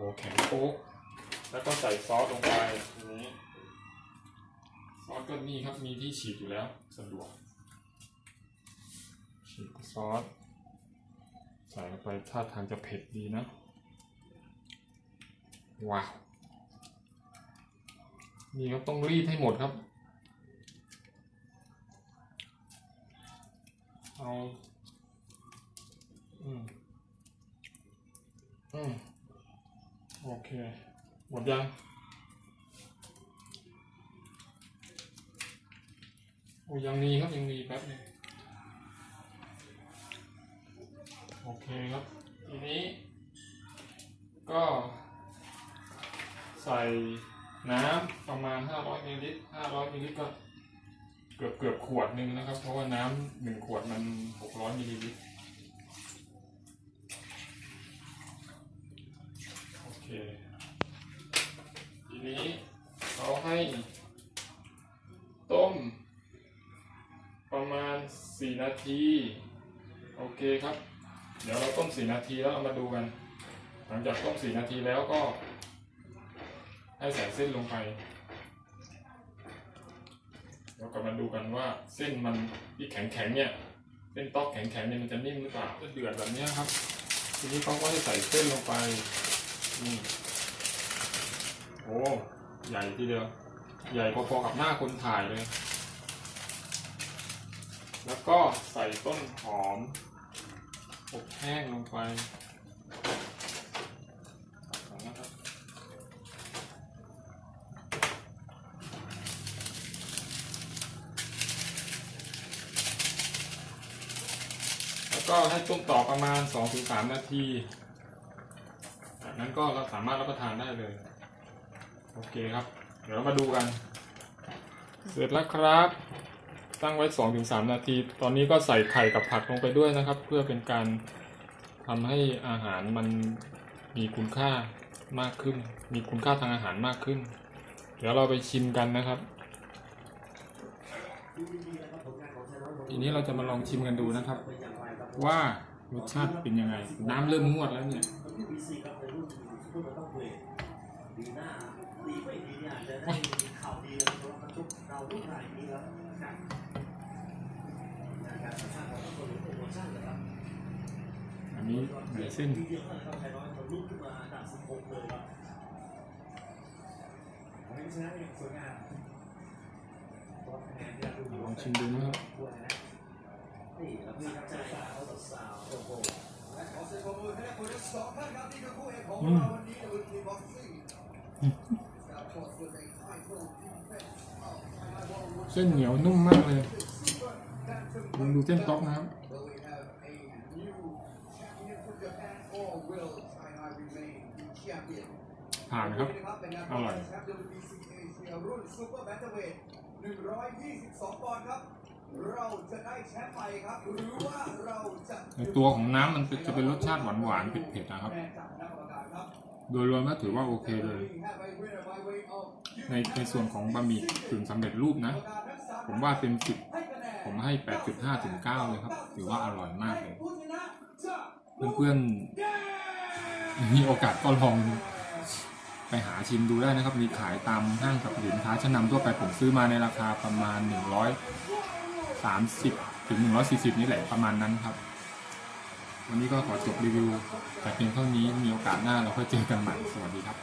โหแข็งโป๊กแล้วก็ใส่ซอสลงไปทีนี้ซอสก็นี่ครับมีที่ฉีดอยู่แล้วสะดวก ฉีดซอสใส่ลงไปท่าทางจะเผ็ดดีนะ ว้าว นี่ครับต้องรีดให้หมดครับ เอา อืม อืม โอเค หมดยัง โอ้ยังมีครับ ยังมีแป๊บนึงโอเคครับ ทีนี้ ก็ ใส่น้ำประมาณ 500มิลลิลิตร500มิลลิลิตรก็เกือบเกือบขวดหนึ่งนะครับ เพราะว่าน้ำหนึ่งขวดมัน 600มิลลิลิตร โอเค ที นี้เราให้ต้ม ประมาณ 4 นาที โอเคครับ เดี๋ยวเราต้ม 4 นาทีแล้วเรามาดูกัน หลังจากต้ม 4 นาทีแล้วก็ ให้ใส่เส้นลงไปเดี๋ยวกลับมาดูกันว่าเส้นมันที่แข็งๆเนี่ยเส้นต๊อกแข็งๆเนี่ยมันจะนิ่มหรือเปล่าจะเดือดแบบเนี้ยครับ ทีนี้เขาก็ให้ใส่เส้นลงไปนี่ โอ้ ใหญ่ทีเดียว ใหญ่พอๆกับหน้าคนถ่ายเลย แล้วก็ใส่ต้นหอม อบแห้งลงไปนะครับแล้วก็ให้ต้มต่อประมาณ 2-3 นาที จากนั้นก็เราสามารถรับประทานได้เลย โอเคครับ เดี๋ยวเรามาดูกัน เสร็จแล้วครับ ตั้งไว้ 2-3 นาที ตอนนี้ก็ใส่ไข่กับผักลงไปด้วยนะครับ เพื่อเป็นการทำให้อาหารมันมีคุณค่ามากขึ้น มีคุณค่าทางอาหารมากขึ้น เดี๋ยวเราไปชิมกันนะครับทีนี้เราจะมาลองชิมกันดูนะครับ ว่ารสชาติเป็นยังไง น้ำเริ่มงวดแล้วเนี่ย ดีหน้าดีไม่ดีเนี่ยจะได้ข่าวดีเลยเพราะว่ามันทุกเราทุกรายนี้แล้วครับการสร้างของคนหรือโปรโมชั่นนะครับอันนี้ไหนเส้นทีเยวนะครับไทยน้อยทะลุขึ้นมาอันดับ16เลยครับวันนี้ชนะอย่างสวยงามเพราะคะแนนที่เราดูลองชิมดูนะครับด้วยนะนี่เรามีกำลังใจเขาสาวโอ้โหขอเสียงปรบมือให้กับคนทั้งสองท่านครับนี่คือคู่เอกของเรามวันนี้คือทีบ็อกซิ่ง เองค่ายโปรทีมเฟสเอาไทยบอลวูดเส้นเหนียวนุ่มมากเลยซูเปอร์แดนซ์ลองดูเส้นต๊อกนะครับ Will we have a new champion for Japan or will China remain the champion ผ่านครับเป็นงานอร่อยแชมป์ WBC เอเชียรุ่นซูเปอร์แบนเทเวท122ปอนด์ครับ เราจะได้แชมป์ใหม่ครับ หรือว่าเราจะในตัวของน้ำมันเป็นจะเป็นรสชาติหวานหวานๆเผ็ดๆนะครับ โดยรวมก็ถือว่าโอเคเลย ในในส่วนของบะหมี่กึ่งสำเร็จรูปนะ ผมว่าเต็มสิบผมให้ 8.5 ถึง 9 เลยครับ ถือว่าอร่อยมากเลย เพื่อนๆ มีโอกาสก็ลองไปหาชิมดูได้นะครับ มีขายตามห้างสรรพสินค้าชั้นนำทั่วไปผมซื้อมาในราคาประมาณ 130 ถึง 140 นี่แหละประมาณนั้นครับ วันนี้ก็ขอจบรีวิวแต่เพียงเท่านี้มีโอกาสหน้าเราค่อยเจอกันใหม่สวัสดีครับ